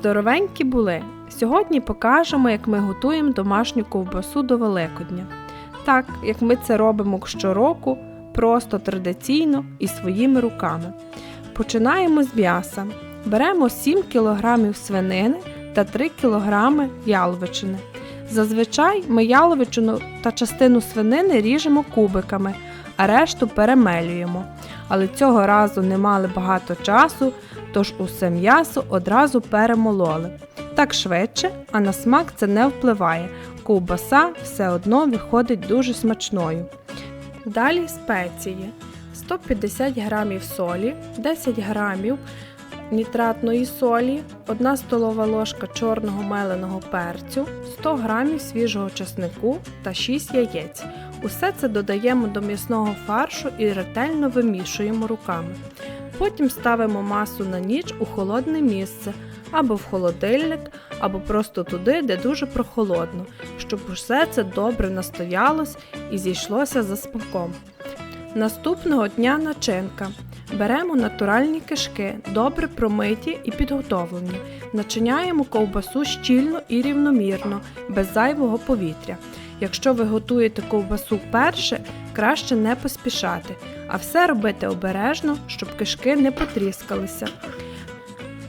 Здоровенькі були. Сьогодні покажемо, як ми готуємо домашню ковбасу до Великодня. Так, як ми це робимо щороку, просто традиційно і своїми руками. Починаємо з м'яса. Беремо 7 кг свинини та 3 кг яловичини. Зазвичай ми яловичину та частину свинини ріжемо кубиками, а решту перемелюємо. Але цього разу не мали багато часу, тож усе м'ясо одразу перемололи. Так швидше, а на смак це не впливає. Ковбаса все одно виходить дуже смачною. Далі спеції: 150 г солі, 10 г нітратної солі, 1 столова ложка чорного меленого перцю, 100 г свіжого чеснику та 6 яєць. Усе це додаємо до м'ясного фаршу і ретельно вимішуємо руками. Потім ставимо масу на ніч у холодне місце або в холодильник, або просто туди, де дуже прохолодно, щоб усе це добре настоялось і зійшлося за смаком. Наступного дня начинка. Беремо натуральні кишки, добре промиті і підготовлені. Начиняємо ковбасу щільно і рівномірно, без зайвого повітря. Якщо ви готуєте ковбасу вперше, краще не поспішати, а все робити обережно, щоб кишки не потріскалися.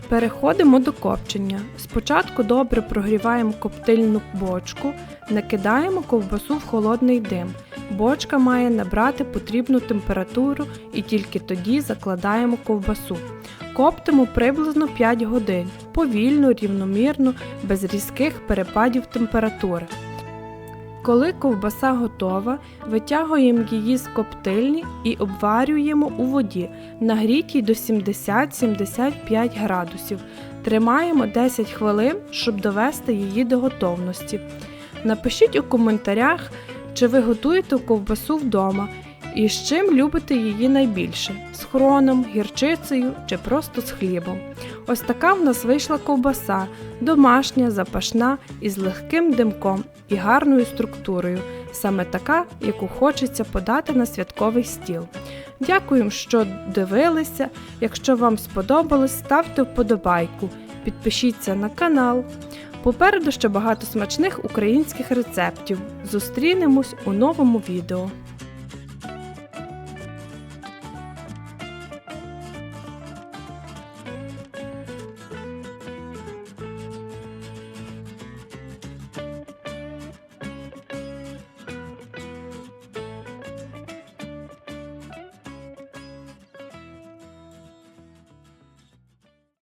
Переходимо до копчення. Спочатку добре прогріваємо коптильну бочку, накидаємо ковбасу в холодний дим. Бочка має набрати потрібну температуру і тільки тоді закладаємо ковбасу. Коптимо приблизно 5 годин, повільно, рівномірно, без різких перепадів температури. Коли ковбаса готова, витягуємо її з коптильні і обварюємо у воді, нагрітій до 70-75 градусів. Тримаємо 10 хвилин, щоб довести її до готовності. Напишіть у коментарях, чи ви готуєте ковбасу вдома і з чим любите її найбільше з хроном, гірчицею чи просто з хлібом. Ось така в нас вийшла ковбаса, домашня, запашна із легким димком і гарною структурою, саме така, яку хочеться подати на святковий стіл. Дякуємо, що дивилися. Якщо вам сподобалось, ставте вподобайку, підпишіться на канал. Попереду ще багато смачних українських рецептів. Зустрінемось у новому відео.